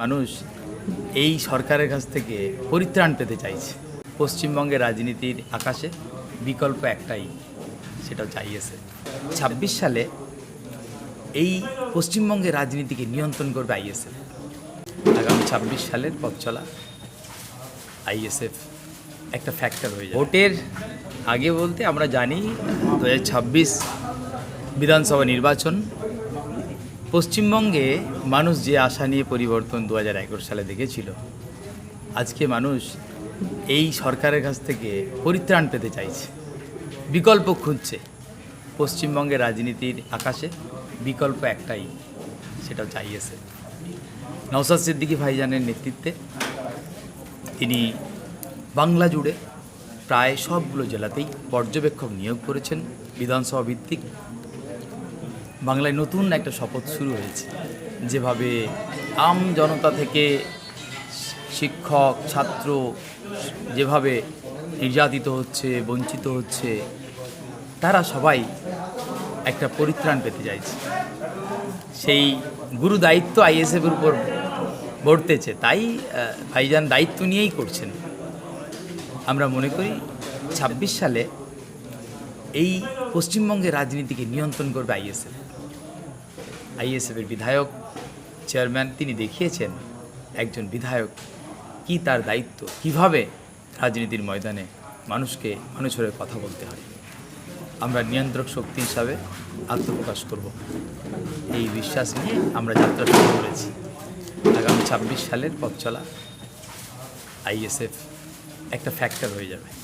মানুষ এই সরকারের কাছ থেকে পরিত্রাণ পেতে চাইছে। পশ্চিমবঙ্গের রাজনীতির আকাশে বিকল্প একটাই, সেটা চাইয়েছে ছাব্বিশ সালে এই পশ্চিমবঙ্গের রাজনীতিকে নিয়ন্ত্রণ করবে আইএসএফ। আগামী ছাব্বিশ সালের পথ চলা আইএসএফ একটা ফ্যাক্টর হয়ে যায় ভোটের আগে বলতে আমরা জানি দু ছাব্বিশ বিধানসভা নির্বাচন পশ্চিমবঙ্গে মানুষ যে আশা নিয়ে পরিবর্তন দু হাজার এগারো সালে দেখেছিল, আজকে মানুষ এই সরকারের কাছ থেকে পরিত্রাণ পেতে চাইছে। বিকল্প খুঁজছে পশ্চিমবঙ্গের রাজনীতির আকাশে, বিকল্প একটাই, সেটা চাইয়েছে নওসাদ সিদ্দিকী ভাইজানের নেতৃত্বে তিনি বাংলা জুড়ে প্রায় সবগুলো জেলাতেই পর্যবেক্ষক নিয়োগ করেছেন, বিধানসভা ভিত্তিক। বাংলায় নতুন একটা শপথ শুরু হয়েছে, যেভাবে আম জনতা থেকে শিক্ষক, ছাত্র যেভাবে নির্যাতিত হচ্ছে, বঞ্চিত হচ্ছে, তারা সবাই একটা পরিত্রাণ পেতে চাইছে। সেই গুরু দায়িত্ব আইএসএফের উপর বর্তেছে, তাই ভাইজান দায়িত্ব নিয়েই করছেন। আমরা মনে করি ছাব্বিশ সালে এই পশ্চিমবঙ্গের রাজনীতিকে নিয়ন্ত্রণ করবে আইএসএফ। আইএসএফের বিধায়ক চেয়ারম্যান তিনি দেখিয়েছেন একজন বিধায়ক কি তার দায়িত্ব, কীভাবে রাজনীতির ময়দানে মানুষকে মানুষের কথা বলতে হয়। আমরা নিয়ন্ত্রক শক্তি হিসাবে আত্মপ্রকাশ করব। এই বিশ্বাস নিয়ে আমরা যাত্রা শুরু করেছি। আগামী ছাব্বিশ সালের পথ চলা আইএসএফ একটা ফ্যাক্টর হয়ে যাবে।